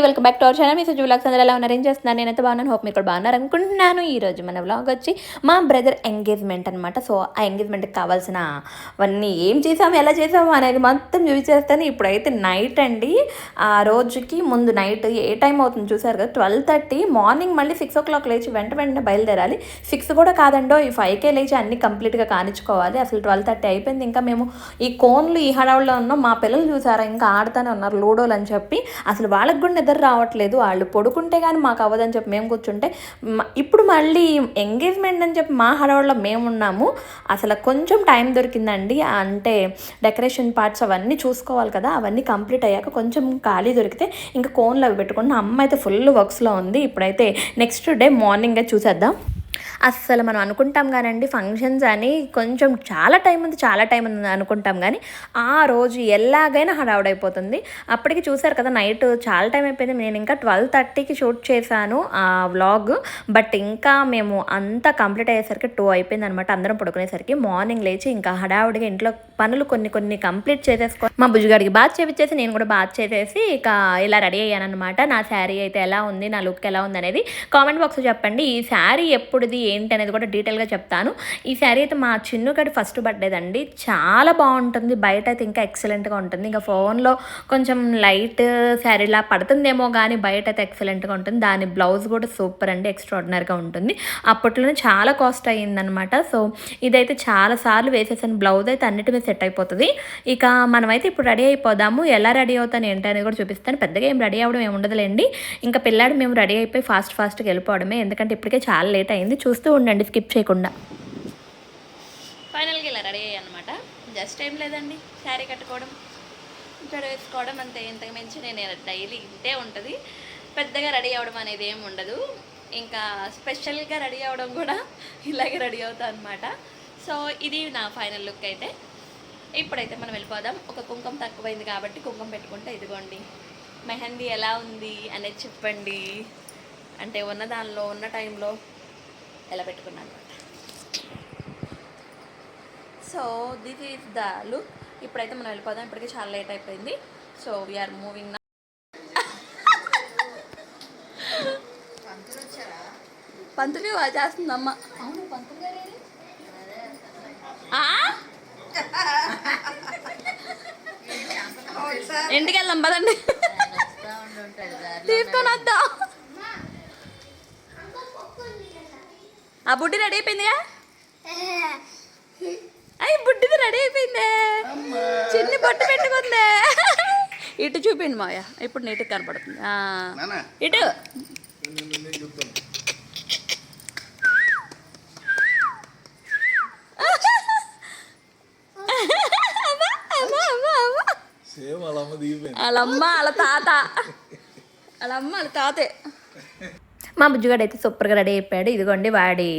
Welcome back to our channel me Suju vlogs అందరూ ఎలా ఉన్నారు? ఏం చేస్తున్నాను నేనైతే బాగున్నాను. హోప్ మీరు కూడా బాగున్నారు అనుకుంటున్నాను. ఈరోజు మన వ్లాగ్ వచ్చి మా బ్రదర్ ఎంగేజ్మెంట్ అనమాట సో ఆ ఎంగేజ్మెంట్కి కావాల్సినవన్నీ ఏం చేసాము? ఎలా చేసాము? అనేది మొత్తం చూపించేస్తాను. ఇప్పుడైతే నైట్ అండి. ఆ రోజుకి ముందు నైట్ ఏ టైం అవుతుంది చూసారు కదా? ట్వెల్వ్ థర్టీ మార్నింగ్ మళ్ళీ సిక్స్ ఓ క్లాక్ లేచి వెంట వెంటనే బయలుదేరాలి. సిక్స్ కూడా కాదండో ఈ ఫైవ్కే లేచి అన్ని కంప్లీట్గా కానిచ్చుకోవాలి. అసలు ట్వెల్వ్ థర్టీ అయిపోయింది. ఇంకా మేము ఈ కోన్లు ఈ హడావుల్లో ఉన్నాం. మా పిల్లలు చూసారా? ఇంకా ఆడుతూనే ఉన్నారు లూడోలు అని చెప్పి. అసలు వాళ్ళకి కూడా నిద్ర రావట్లేదు. వాళ్ళు పడుకుంటే కానీ మాకు అవ్వదని చెప్పి మేము కూర్చుంటే ఇప్పుడు మళ్ళీ ఎంగేజ్మెంట్ అని చెప్పి మా హడవల్లో మేము ఉన్నాము. అసలు కొంచెం టైం దొరికిందండి. అంటే డెకరేషన్ పార్ట్స్ అవన్నీ చూసుకోవాలి కదా. అవన్నీ కంప్లీట్ అయ్యాక కొంచెం ఖాళీ దొరికితే ఇంకా కోన్లు అవి పెట్టుకుంటే అమ్మ అయితే ఫుల్ వర్క్స్లో ఉంది. ఇప్పుడైతే నెక్స్ట్ డే మార్నింగే చూసేద్దాం. అస్సలు మనం అనుకుంటాం కానండి ఫంక్షన్స్ అని కొంచెం చాలా టైం ఉంది చాలా టైం ఉంది అనుకుంటాం కానీ ఆ రోజు ఎలాగైనా హడావుడైపోతుంది అప్పటికి చూసారు కదా నైట్ చాలా టైం అయిపోయింది. నేను ఇంకా ట్వెల్వ్ థర్టీకి షూట్ చేశాను ఆ వ్లాగ్ బట్ ఇంకా మేము అంతా కంప్లీట్ అయ్యేసరికి టూ అయిపోయింది అనమాట అందరం పడుకునేసరికి మార్నింగ్ లేచి ఇంకా హడావుడిగా ఇంట్లో పనులు కొన్ని కొన్ని కంప్లీట్ చేసేసుకో మా బుజ్జిగాడికి బాత్ చేపించేసి నేను కూడా బాత్ చేసేసి ఇక ఇలా రెడీ అయ్యాను అనమాట నా శారీ అయితే ఎలా ఉంది నా లుక్ ఎలా ఉంది అనేది కామెంట్ బాక్స్లో చెప్పండి. ఈ శారీ ఎప్పుడుది ఏంటి అనేది కూడా డీటెయిల్గా చెప్తాను. ఈ శారీ అయితే మా చిన్నుగడి ఫస్ట్ పడ్డేదండి అండి చాలా బాగుంటుంది. బయట అయితే ఇంకా ఎక్సలెంట్గా ఉంటుంది. ఇంకా ఫోన్లో కొంచెం లైట్ శారీలా పడుతుందేమో కానీ బయట అయితే ఎక్సలెంట్గా ఉంటుంది. దాని బ్లౌజ్ కూడా సూపర్ అండి. ఎక్స్ట్రాడినరీగా ఉంటుంది. అప్పట్లోనే చాలా కాస్ట్ అయ్యిందనమాట సో ఇదైతే చాలా సార్లు వేసేసాను. బ్లౌజ్ అయితే అన్నిటి మీద సెట్ అయిపోతుంది. ఇక మనమైతే ఇప్పుడు రెడీ అయిపోదాము. ఎలా రెడీ అవుతాను ఏంటి అనేది కూడా చూపిస్తాను. పెద్దగా ఏం రెడీ అవ్వడం ఏమి ఉండదులేండి. ఇంకా పిల్లాడు మేము రెడీ అయిపోయి ఫాస్ట్ ఫాస్ట్గా వెళ్ళిపోవడమే. ఎందుకంటే ఇప్పటికే చాలా లేట్ అయింది. చూస్తూ ఉండండి స్కిప్ చేయకుండా. ఫైనల్గా ఇలా రెడీ అయ్యాయి అనమాట జస్ట్ ఏం లేదండి శారీ కట్టుకోవడం జడ వేసుకోవడం అంతే. ఇంతకు మించి నేను డైలీ ఇంతే ఉంటుంది. పెద్దగా రెడీ అవ్వడం అనేది ఏం ఉండదు. ఇంకా స్పెషల్గా రెడీ అవ్వడం కూడా ఇలాగే రెడీ అవుతా అనమాట సో ఇది నా ఫైనల్ లుక్ అయితే. ఇప్పుడైతే మనం వెళ్ళిపోదాం. ఒక కుంకుమ తక్కువైంది కాబట్టి కుంకుమ పెట్టుకుంటే ఇదిగోండి. మెహందీ ఎలా ఉంది అనేది చెప్పండి. అంటే ఉన్న దానిలో ఉన్న టైంలో ఎలా పెట్టుకున్నాను అనమాట so this is the look ఇప్పుడైతే మనం వెళ్ళిపోదాం. ఇప్పటికే చాలా లేట్ అయిపోయింది. సో వీఆర్ మూవింగ్ పంతులు చేస్తుంది అమ్మ ఆ? ఇంటికి వెళ్దాం పదండి. తీసుకొని వద్దాం. ఆ బుడ్డి రెడీ అయిపోయిందిగా? అయ్యి బుడ్డిది రెడీ అయిపోయిందే. చిన్ని బొట్టు పెట్టుకుందే. ఇటు చూపిండి మాయ ఇప్పుడు నీట్గా కనపడుతుంది. ఇటు. సేమ్ వాళ్ళ తాత. వాళ్ళ అమ్మ వాళ్ళ తాతే. మా బుజ్జిగాడు అయితే సూపర్గా రెడీ అయిపోయాడు. ఇదిగోండి వాడి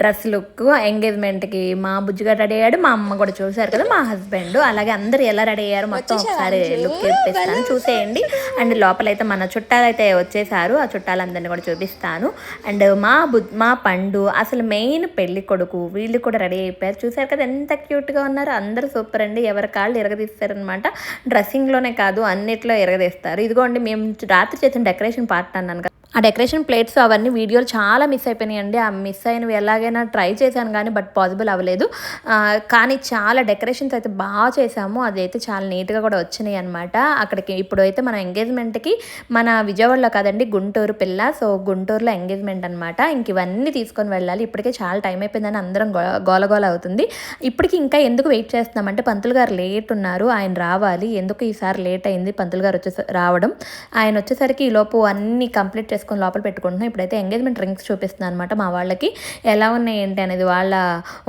డ్రెస్ లుక్ ఎంగేజ్మెంట్కి మా బుజ్జిగాడు రెడీ అయ్యాడు. మా అమ్మ కూడా చూశారు కదా మా హస్బెండ్. అలాగే అందరు ఎలా రెడీ అయ్యారు మొత్తం ఒకసారి లుక్ చూపిస్తాను. చూసేయండి. అండ్ లోపలైతే మన చుట్టాలు అయితే వచ్చేసారు. ఆ చుట్టాలందరినీ కూడా చూపిస్తాను. అండ్ మా బు మా పండు అసలు మెయిన్ పెళ్ళి కొడుకు. వీళ్ళు కూడా రెడీ అయిపోయారు. చూసారు కదా ఎంత క్యూట్గా ఉన్నారు. అందరూ సూపర్ అండి. ఎవరి కాళ్ళు ఎరగదీస్తారనమాట డ్రెస్సింగ్లోనే కాదు అన్నిట్లో ఎరగదీస్తారు ఇదిగోండి మేము రాత్రి చేసిన డెకరేషన్ పార్ట్ అన్నాను కదా. ఆ డెకరేషన్ ప్లేట్స్ అవన్నీ వీడియోలు చాలా మిస్ అయిపోయినాయండి. ఆ మిస్ అయినవి ఎలాగైనా ట్రై చేశాను కానీ బట్ పాసిబుల్ అవ్వలేదు. కానీ చాలా డెకరేషన్స్ అయితే బాగా చేసాము అదైతే చాలా నీట్గా కూడా వచ్చినాయి అనమాట అక్కడికి ఇప్పుడు అయితే మన ఎంగేజ్మెంట్కి మన విజయవాడలో కాదండి గుంటూరు పిల్ల. సో గుంటూరులో ఎంగేజ్మెంట్ అనమాట ఇంక ఇవన్నీ తీసుకొని వెళ్ళాలి. ఇప్పటికే చాలా టైం అయిపోయిందని అందరం గో గోలగోల అవుతుంది. ఇప్పటికి ఇంకా ఎందుకు వెయిట్ చేస్తున్నామంటే పంతులు గారు లేట్ ఉన్నారు. ఆయన రావాలి. ఎందుకు ఈసారి లేట్ అయింది? పంతులు గారు వచ్చేసరి రావడం. ఆయన వచ్చేసరికి ఈ లోపు కంప్లీట్ కంప్లీట్ చేసుకొని లోపల పెట్టుకుంటున్నాం. ఇప్పుడైతే ఎంగేజ్మెంట్ రింగ్స్ చూపిస్తున్నాను అనమాట మా వాళ్ళకి. ఎలా ఉన్నాయి ఏంటి అనేది వాళ్ళ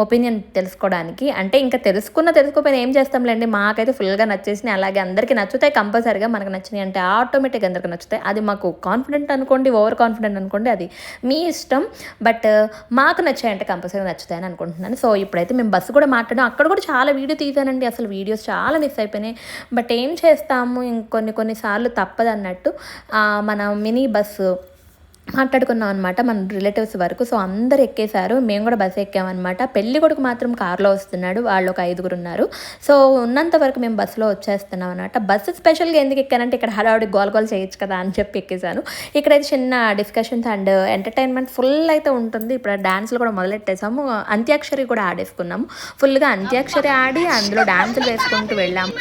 ఒపీనియన్ తెలుసుకోవడానికి. అంటే ఇంకా తెలుసుకున్న తెలుసుకోపోయినా ఏం చేస్తాంలేండి. మాకైతే ఫుల్గా నచ్చేసినాయి. అలాగే అందరికీ నచ్చుతాయి కంపల్సరీగా మనకు నచ్చినాయి. అంటే ఆటోమేటిక్గా అందరికీ నచ్చుతాయి. అది మాకు కాన్ఫిడెంట్ అనుకోండి ఓవర్ కాన్ఫిడెంట్ అనుకోండి అది మీ ఇష్టం. బట్ మాకు నచ్చాయంటే కంపల్సరీగా నచ్చుతాయని అనుకుంటున్నాను. సో ఇప్పుడైతే మేము బస్సు కూడా మాట్లాడాం అక్కడ కూడా చాలా వీడియో తీసానండి. అసలు వీడియోస్ చాలా మిస్ అయిపోయినాయి. బట్ ఏం చేస్తాము? ఇంకొన్ని కొన్నిసార్లు తప్పదన్నట్టు మన మినీ బస్సు మాట్లాడుకున్నాం అనమాట మన రిలేటివ్స్ వరకు. సో అందరు ఎక్కేశారు. మేము కూడా బస్సు ఎక్కామన్నమాట పెళ్ళి కొడుకు మాత్రం కారులో వస్తున్నాడు. వాళ్ళు ఒక ఐదుగురు ఉన్నారు. సో ఉన్నంత వరకు మేము బస్సులో వచ్చేస్తున్నాం అనమాట బస్సు స్పెషల్గా ఎందుకు ఎక్కానంటే ఇక్కడ హడావుడి గోల్ గోల్ చేయొచ్చు కదా అని చెప్పి ఎక్కేసాను ఇక్కడైతే చిన్న డిస్కషన్స్ అండ్ ఎంటర్టైన్మెంట్ ఫుల్ అయితే ఉంటుంది. ఇప్పుడు డ్యాన్స్లు కూడా మొదలెట్టేసాము అంత్యాక్షరి కూడా ఆడేసుకున్నాము. ఫుల్గా అంత్యాక్షరి ఆడి అందులో డ్యాన్సులు వేసుకుంటూ వెళ్ళాము.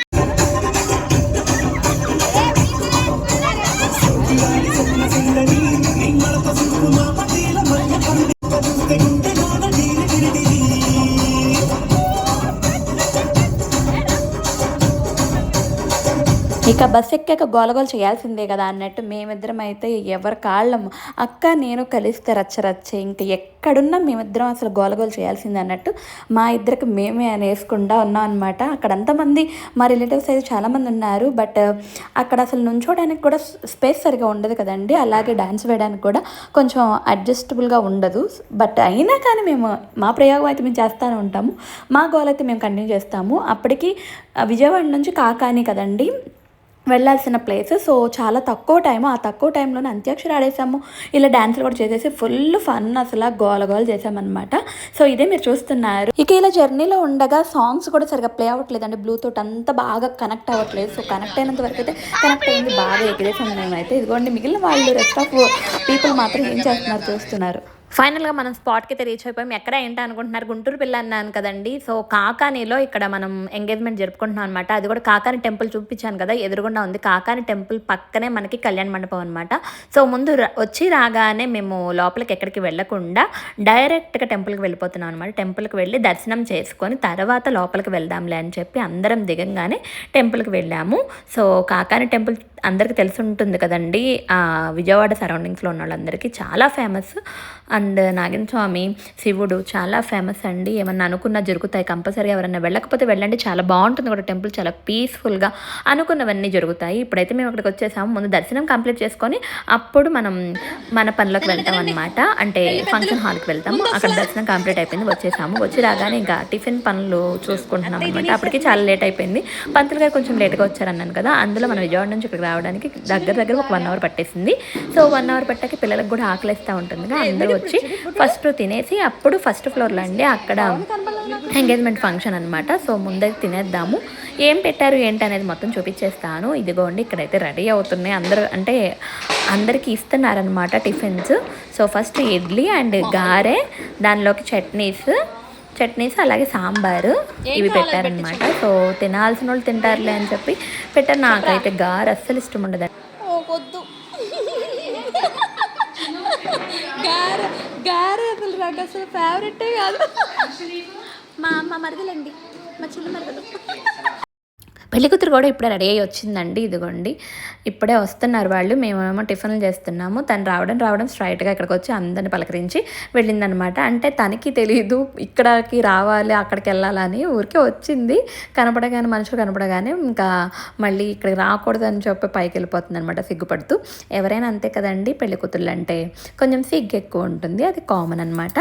Ain't nothing. ఇంకా బస్ ఎక్కాక గోలగోలు చేయాల్సిందే కదా అన్నట్టు మేమిద్దరం అయితే ఎవరి కాళ్ళము అక్క నేను కలిస్తే రచ్చ ఇంకా ఎక్కడున్నా మేమిద్దరం అసలు గోలగోలు చేయాల్సిందే అన్నట్టు మా ఇద్దరికి మేమే అనేసుకుండా ఉన్నాం అనమాట అక్కడ అంతమంది మా రిలేటివ్స్ అయితే చాలామంది ఉన్నారు. బట్ అక్కడ అసలు నుంచోడానికి కూడా స్పేస్ సరిగా ఉండదు కదండి. అలాగే డ్యాన్స్ వేయడానికి కూడా కొంచెం అడ్జస్టబుల్గా ఉండదు. బట్ అయినా కానీ మేము మా ప్రయోగం అయితే మేము చేస్తూనే ఉంటాము. మా గోల్ అయితే మేము కంటిన్యూ చేస్తాము. అప్పటికి విజయవాడ నుంచి కాకాని కదండి. వెళ్ళాల్సిన ప్లేస్ సో చాలా తక్కువ టైం ఆ తక్కువ టైంలోనే అంత్యాక్షరి ఆడేసాము. ఇలా డ్యాన్సులు కూడా చేసేసి ఫుల్ ఫన్ అసలు గోల గోల చేసామన్నమాట. సో ఇదే మీరు చూస్తున్నారు. ఇక ఇలా జర్నీలో ఉండగా సాంగ్స్ కూడా సరిగా ప్లే అవ్వట్లేదండి. బ్లూటూత్ అంతా బాగా కనెక్ట్ అవ్వట్లేదు. సో కనెక్ట్ అయినంత వరకు అయితే కనెక్ట్ అయింది. బాగా ఎగిరేసాం మేమైతే. ఇదిగోండి మిగిలిన వాళ్ళు రెస్ట్ ఆఫ్ పీపుల్ మాత్రం ఏం చేస్తున్నారు చూస్తున్నారు. ఫైనల్గా మనం స్పాట్కి అయితే రీచ్ అయిపోయాం. ఎక్కడ ఏంటి అనుకుంటున్నారు? గుంటూరు పిల్ల అన్నాను కదండి. సో కాకానిలో ఇక్కడ మనం ఎంగేజ్మెంట్ జరుపుకుంటున్నాం అనమాట అది కూడా కాకాని టెంపుల్ చూపించాను కదా ఎదురుగుండా ఉంది. కాకాని టెంపుల్ పక్కనే మనకి కళ్యాణ మండపం అనమాట సో ముందు వచ్చి రాగానే మేము లోపలికి ఎక్కడికి వెళ్ళకుండా డైరెక్ట్గా టెంపుల్కి వెళ్ళిపోతున్నాం అనమాట టెంపుల్కి వెళ్ళి దర్శనం చేసుకొని తర్వాత లోపలికి వెళ్దాంలే అని చెప్పి అందరం దిగంగానే టెంపుల్కి వెళ్ళాము. సో కాకాని టెంపుల్ అందరికీ తెలిసి ఉంటుంది కదండి. ఆ, విజయవాడ సరౌండింగ్స్లో ఉన్న వాళ్ళందరికీ చాలా ఫేమస్ అండ్ నాగిన స్వామి శివుడు చాలా ఫేమస్ అండి. ఏమన్నా అనుకున్నా జరుగుతాయి కంపల్సరీ ఎవరన్నా వెళ్ళకపోతే వెళ్ళండి. చాలా బాగుంటుంది కూడా టెంపుల్ చాలా పీస్ఫుల్గా అనుకున్నవన్నీ జరుగుతాయి. ఇప్పుడైతే మేము అక్కడికి వచ్చేసాము. ముందు దర్శనం కంప్లీట్ చేసుకొని అప్పుడు మనం మన పనులకు వెళ్తాం అనమాట అంటే ఫంక్షన్ హాల్కి వెళ్తాము. అక్కడ దర్శనం కంప్లీట్ అయిపోయింది. వచ్చేసాము. వచ్చి రాగానే ఇంకా టిఫిన్ పనులు చూసుకుంటున్నాం అనమాట అప్పటికి చాలా లేట్ అయిపోయింది. పంతులు గారు కొంచెం లేట్గా వచ్చారన్నాను కదా. అందులో మన విజయవాడ నుంచి ఇక్కడ రావడానికి దగ్గర దగ్గర ఒక వన్ అవర్ పట్టేసింది. సో వన్ అవర్ పట్టాక పిల్లలకు కూడా ఆకలిస్తూ ఉంటుందిగా. అందరూ వచ్చి ఫస్ట్ తినేసి అప్పుడు ఫస్ట్ ఫ్లోర్లో అండి అక్కడ ఎంగేజ్మెంట్ ఫంక్షన్ అనమాట సో ముందే తినేద్దాము. ఏం పెట్టారు ఏంటి అనేది మొత్తం చూపించేస్తాను. ఇదిగోండి ఇక్కడైతే రెడీ అవుతున్నాయి. అందరూ అంటే అందరికీ ఇస్తున్నారనమాట tiffins. So first idli and గారె దానిలోకి చట్నీస్ చట్నీస్ అలాగే సాంబారు ఇవి పెట్టారనమాట. సో తినాల్సిన వాళ్ళు తింటారులే అని చెప్పి పెట్టారు. నాకైతే గారె అస్సలు ఇష్టం ఉండదు. ఓ వద్దు గారె గారె అసలు నాకు అసలు ఫేవరెటే కాదు. మా అమ్మ మరదలండి. మా చిన్న మరదలు. పెళ్ళికూతురు కూడా ఇప్పుడే రెడీ అయ్యి వచ్చిందండి ఇదిగోండి. ఇప్పుడే వస్తున్నారు వాళ్ళు మేమేమో టిఫిన్లు చేస్తున్నాము. తను రావడం రావడం స్ట్రైట్గా ఇక్కడికి వచ్చి అందరిని పలకరించి వెళ్ళిందనమాట. అంటే తనకి తెలియదు ఇక్కడికి రావాలి అక్కడికి వెళ్ళాలని ఊరికే వచ్చింది. కనపడగానే మనుషులు కనపడగానే ఇంకా మళ్ళీ ఇక్కడికి రాకూడదు అని చెప్పి పైకి వెళ్ళిపోతుంది అనమాట సిగ్గుపడుతూ. ఎవరైనా అంతే కదండి పెళ్ళికూతుర్లు అంటే. కొంచెం సిగ్గు ఎక్కువ ఉంటుంది అది కామన్ అనమాట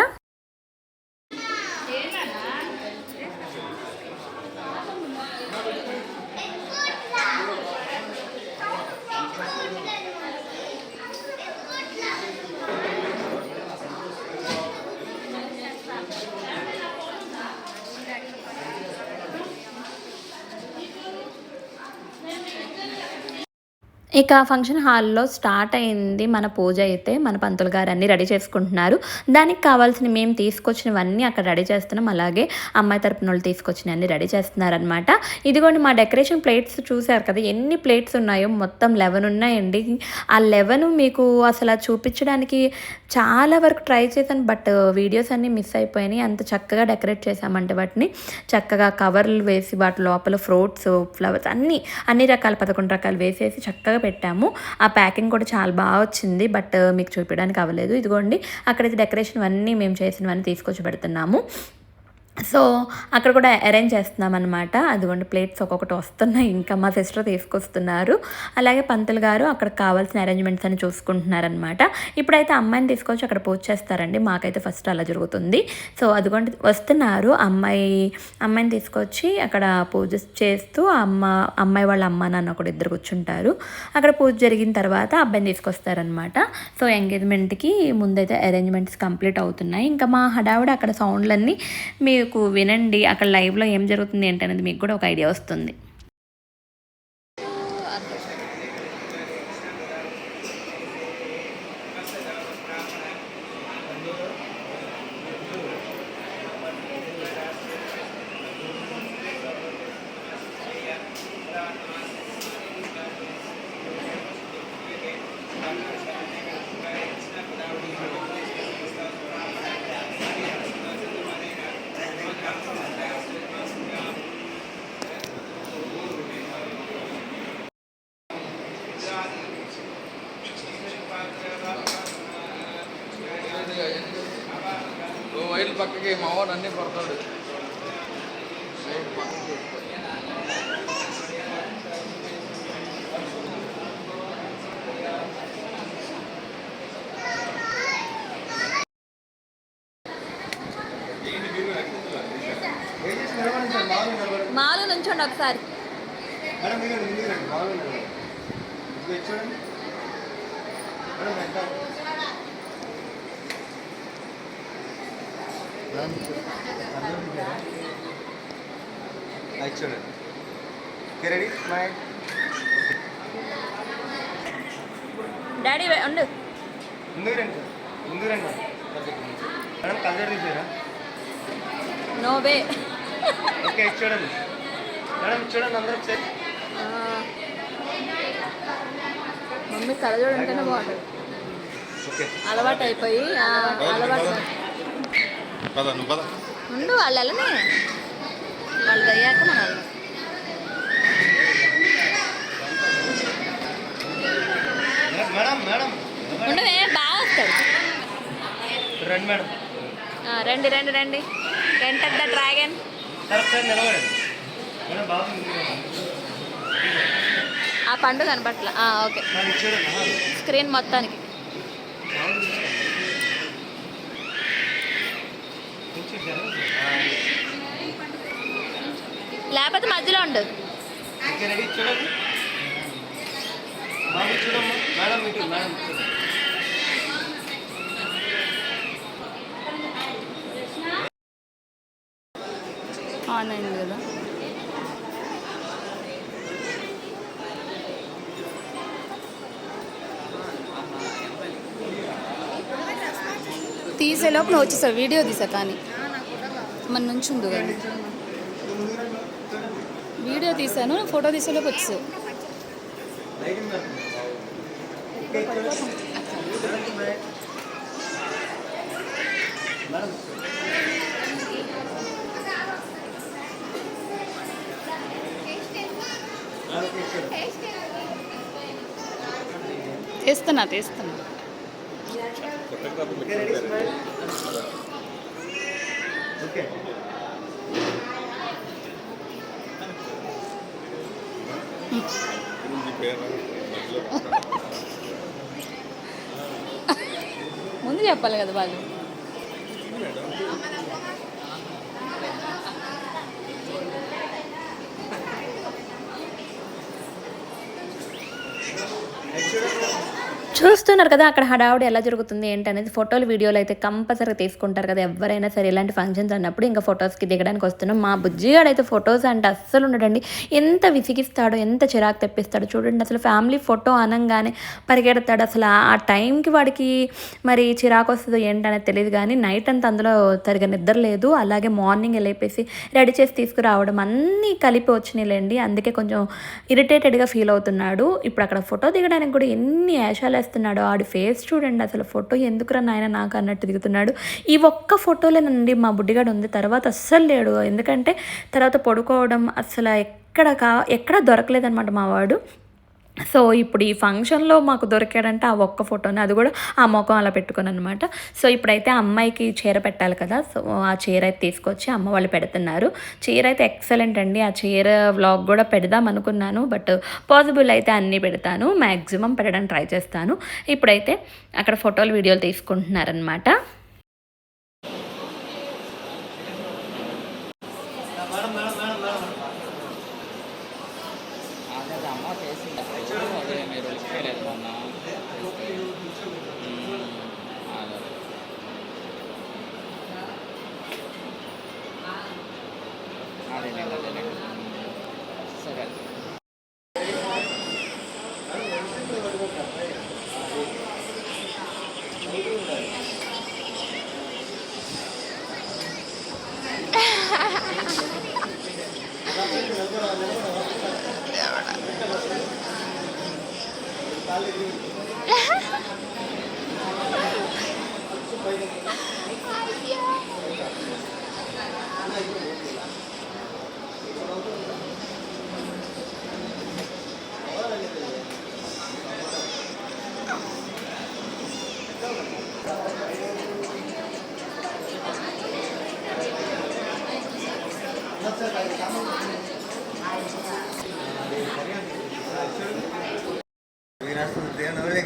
ఇక ఫంక్షన్ హాల్లో స్టార్ట్ అయింది మన పూజ అయితే. మన పంతులు గారు అన్నీ రెడీ చేసుకుంటున్నారు. దానికి కావాల్సిన మేము తీసుకొచ్చినవన్నీ అక్కడ రెడీ చేస్తున్నాం. అలాగే అమ్మాయి తరపున వాళ్ళు తీసుకొచ్చినవన్నీ రెడీ చేస్తున్నారనమాట ఇదిగోండి మా డెకరేషన్ ప్లేట్స్ చూసారు కదా ఎన్ని ప్లేట్స్ ఉన్నాయో మొత్తం లెవెన్ ఉన్నాయండి. ఆ లెవెన్ మీకు అసలు అది చూపించడానికి చాలా వరకు ట్రై చేశాను బట్ వీడియోస్ అన్నీ మిస్ అయిపోయినాయి. అంత చక్కగా డెకరేట్ చేశామంటే వాటిని. చక్కగా కవర్లు వేసి వాటి లోపల ఫ్రూట్స్ ఫ్లవర్స్ అన్నీ అన్ని రకాల పదకొండు రకాలు వేసేసి చక్కగా పెట్టాము. ఆ ప్యాకింగ్ కూడా చాలా బాగా వచ్చింది. బట్ మీకు చూపించడానికి అవ్వలేదు. ఇదిగోండి అక్కడైతే డెకరేషన్ అన్నీ మేము చేసినవన్నీ తీసుకొచ్చి పెడుతున్నాము. సో అక్కడ కూడా అరేంజ్ చేస్తున్నాం అనమాట అదిగోండి ప్లేట్స్ ఒక్కొక్కటి వస్తున్నాయి. ఇంకా మా సిస్టర్ తీసుకొస్తున్నారు. అలాగే పంతులు గారు అక్కడ కావాల్సిన అరేంజ్మెంట్స్ అని చూసుకుంటున్నారనమాట ఇప్పుడైతే అమ్మాయిని తీసుకొచ్చి అక్కడ పూజ చేస్తారండి. మాకైతే ఫస్ట్ అలా జరుగుతుంది. సో అదిగోండి వస్తున్నారు. అమ్మాయి అమ్మాయిని తీసుకొచ్చి అక్కడ పూజ చేస్తూ అమ్మ అమ్మాయి వాళ్ళ అమ్మ నాన్న కూడా ఇద్దరు కూర్చుంటారు. అక్కడ పూజ జరిగిన తర్వాత అబ్బాయిని తీసుకొస్తారనమాట సో ఎంగేజ్మెంట్కి ముందైతే అరేంజ్మెంట్స్ కంప్లీట్ అవుతున్నాయి. ఇంకా మా హడావిడ అక్కడ సౌండ్లన్నీ మీకు వినండి. అక్కడ లైవ్లో ఏం జరుగుతుంది ఏంటనేది మీకు కూడా ఒక ఐడియా వస్తుంది ఓ పక్కకి మా వాడు అన్నీ పడతాడు. మాలు నుంచోండి ఒకసారి. మేడం మీరు బాగుంది చూడండి మేడం ఎంత మేడం అది చూడండి రెడీ స్మైల్ డాడీ ఉండు. ముందుకు రండి ముందుకు రండి మేడం కలర్ తీసారా నో వే. ఓకే చూడండి మేడం చూడండి అందరూ ఒకసారి మమ్మీ కలజోడు ఉంటేనే బాగుంటుంది. అలవాటు అయిపోయి అలవాటు. పద నువ్వు పద ఉండు వాళ్ళు వెళ్ళనే వాళ్ళు అయ్యాక మనం ఉండవే బాగా వస్తాడు. రండి మేడం. ఆ, రండి రండి రండి. Enter the dragon. ఆ పండు కనపట్ల ఆ, ఓకే. స్క్రీన్ మొత్తానికి. లేకపోతే మధ్యలో ఉండు. ఆన్ అయింది కదా. తీసేలోపు నువ్వు వచ్చేసావు వీడియో తీసా కానీ. మన నుంచి ఉంది కానీ వీడియో తీసాను ఫోటో ఓకే చూడండి తీస్తున్నా తీస్తున్నా. ఓకే ముందు చెప్పాలి కదా వాళ్ళు. చూస్తున్నారు కదా అక్కడ హడావుడి ఎలా జరుగుతుంది ఏంటనేది ఫోటోలు వీడియోలు అయితే కంపల్సరీగా తీసుకుంటారు కదా. ఎవరైనా సరే ఇలాంటి ఫంక్షన్స్ అన్నప్పుడు ఇంకా ఫొటోస్కి దిగడానికి వస్తున్నాం. మా బుజ్జిగాడు అయితే ఫొటోస్ అంటే అస్సలు ఉండడండి. ఎంత విసిగిస్తాడో ఎంత చిరాకు తెప్పిస్తాడో చూడండి. అసలు ఫ్యామిలీ ఫోటో అనగానే పరిగెడతాడు. అసలు ఆ- టైంకి వాడికి మరి చిరాకు వస్తుందో ఏంటనేది తెలియదు కానీ నైట్ అంతా అందులో సరిగా నిద్ర లేదు. అలాగే మార్నింగ్ లేపేసి రెడీ చేసి తీసుకురావడం అన్నీ కలిపి వచ్చినాయిలేండి. అందుకే కొంచెం ఇరిటేటెడ్గా ఫీల్ అవుతున్నాడు. ఇప్పుడు అక్కడ ఫోటో దిగడానికి కూడా ఎన్ని యాషాలు చేస్తున్నాడో ఆడి ఫేస్ చూడండి అసలు ఫోటో ఎందుకురా నాయన నాకు అన్నట్టు దిగుతున్నాడు. ఈ ఒక్క ఫోటోలేనండి మా బుడ్డిగాడు ఉంది తర్వాత అస్సలు లేడు. ఎందుకంటే తర్వాత పడుకోవడం అసలు ఎక్కడ కా ఎక్కడ దొరకలేదన్నమాట మా వాడు. సో ఇప్పుడు ఈ ఫంక్షన్లో మాకు దొరికాడంటే ఆ ఒక్క ఫోటోని. అది కూడా ఆ ముఖం అలా పెట్టుకుని అనమాట సో ఇప్పుడైతే అమ్మాయికి చీర పెట్టాలి కదా. సో ఆ చీర అయితే తీసుకొచ్చి అమ్మ వాళ్ళు పెడుతున్నారు. చీర అయితే ఎక్సలెంట్ అండి. ఆ చీర వ్లాగ్ కూడా పెడదాం అనుకున్నాను. బట్ పాసిబుల్ అయితే అన్నీ పెడతాను. మ్యాక్సిమం పెట్టడానికి ట్రై చేస్తాను. ఇప్పుడైతే అక్కడ ఫోటోలు వీడియోలు తీసుకుంటున్నారనమాట.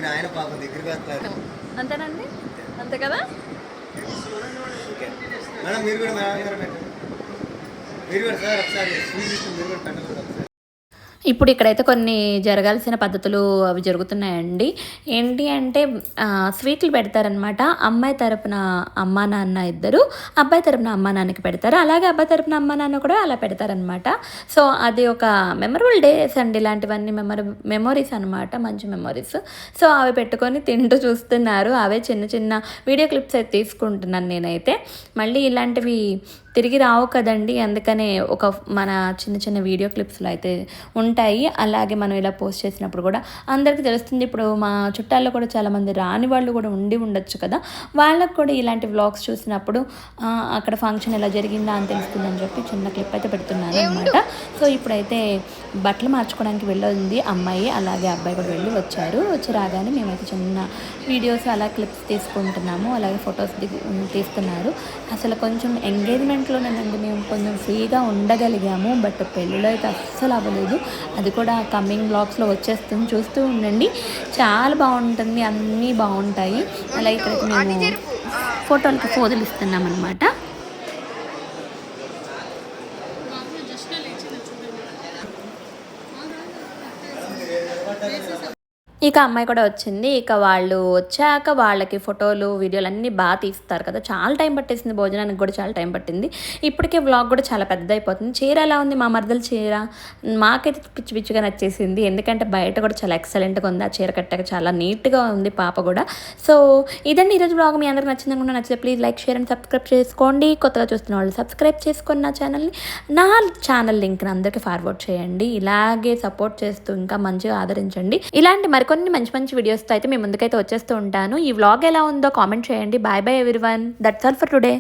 ఆయన పాపం దగ్గరికి వస్తారు అంతేనండి? అంతే కదా? మేడం మీరు కూడా మేడం మీరు కూడా సార్ ఒకసారి మీరు కూడా పెట్టండి. ఇప్పుడు ఇక్కడైతే కొన్ని జరగాల్సిన పద్ధతులు అవి జరుగుతున్నాయండి. ఏంటి అంటే స్వీట్లు పెడతారనమాట అమ్మాయి తరపున అమ్మా నాన్న ఇద్దరు. అబ్బాయి తరపున అమ్మా నాన్నకి పెడతారు. అలాగే అబ్బాయి తరపున అమ్మా నాన్న కూడా అలా పెడతారనమాట సో అది ఒక మెమరబుల్ డేస్ అండి. ఇలాంటివన్నీ మెమర మెమొరీస్ అనమాట మంచి మెమొరీస్. సో అవి పెట్టుకొని తింటూ చూస్తున్నారు. అవే చిన్న చిన్న వీడియో క్లిప్స్ అయితే తీసుకుంటున్నాను నేనైతే. మళ్ళీ ఇలాంటివి తిరిగి రావు కదండి. అందుకనే ఒక మన చిన్న చిన్న వీడియో క్లిప్స్లో అయితే ఉంటాయి. అలాగే మనం ఇలా పోస్ట్ చేసినప్పుడు కూడా అందరికీ తెలుస్తుంది. ఇప్పుడు మా చుట్టాల్లో కూడా చాలామంది రాని వాళ్ళు కూడా ఉండి ఉండొచ్చు కదా. వాళ్ళకు కూడా ఇలాంటి వ్లాగ్స్ చూసినప్పుడు అక్కడ ఫంక్షన్ ఎలా జరిగిందా అని తెలుస్తుందని చెప్పి చిన్న క్లిప్ అయితే పెడుతున్నాను అనమాట సో ఇప్పుడైతే బట్టలు మార్చుకోవడానికి వెళ్ళింది అమ్మాయి. అలాగే అబ్బాయి కూడా వెళ్ళి వచ్చారు. వచ్చి రాగానే మేమైతే చిన్న వీడియోస్ అలా క్లిప్స్ తీసుకుంటున్నాము. అలాగే ఫొటోస్ తీస్తున్నారు. అసలు కొంచెం ఎంగేజ్మెంట్ ఎంగేజ్మెంట్లోనేనండి మేము కొంచెం ఫ్రీగా ఉండగలిగాము బట్ పెళ్ళిలో అయితే అస్సలు అవ్వలేదు. అది కూడా కమింగ్ బ్లాగ్స్లో వచ్చేస్తుంది చూస్తూ ఉండండి. చాలా బాగుంటుంది అన్నీ బాగుంటాయి. అలాగే ఇక్కడైతే మేము ఫోటోలకి ఫోజులు ఇస్తున్నాం అనమాట ఇక అమ్మాయి కూడా వచ్చింది. ఇక వాళ్ళు వచ్చాక వాళ్ళకి ఫోటోలు వీడియోలు అన్నీ బాగా తీస్తారు కదా. చాలా టైం పట్టేసింది భోజనానికి కూడా చాలా టైం పట్టింది. ఇప్పటికే వ్లాగ్ కూడా చాలా పెద్ద అయిపోతుంది చీర ఎలా ఉంది? మా మరదల చీర? మాకైతే పిచ్చి పిచ్చిగా నచ్చేసింది. ఎందుకంటే బయట కూడా చాలా ఎక్సలెంట్గా ఉంది. ఆ చీర కట్టాక చాలా నీట్గా ఉంది పాప కూడా. సో ఇదండి ఈరోజు బ్లాగ్ మీ అందరికి నచ్చింది అనుకుంటే నచ్చితే please like share and subscribe చేసుకోండి. కొత్తగా చూస్తున్న వాళ్ళు సబ్స్క్రైబ్ చేసుకొని నా ఛానల్ని నా ఛానల్ లింక్ని అందరికీ ఫార్వర్డ్ చేయండి. ఇలాగే సపోర్ట్ చేస్తూ ఇంకా మంచిగా ఆదరించండి. ఇలాంటి మరికొన్ని మంచి మంచి వీడియోస్తో అయితే మీ ముందుకైతే వచ్చేస్తూ ఉంటాను. ఈ వ్లాగ్ ఎలా ఉందో కామెంట్ చేయండి. Bye bye everyone that's all for today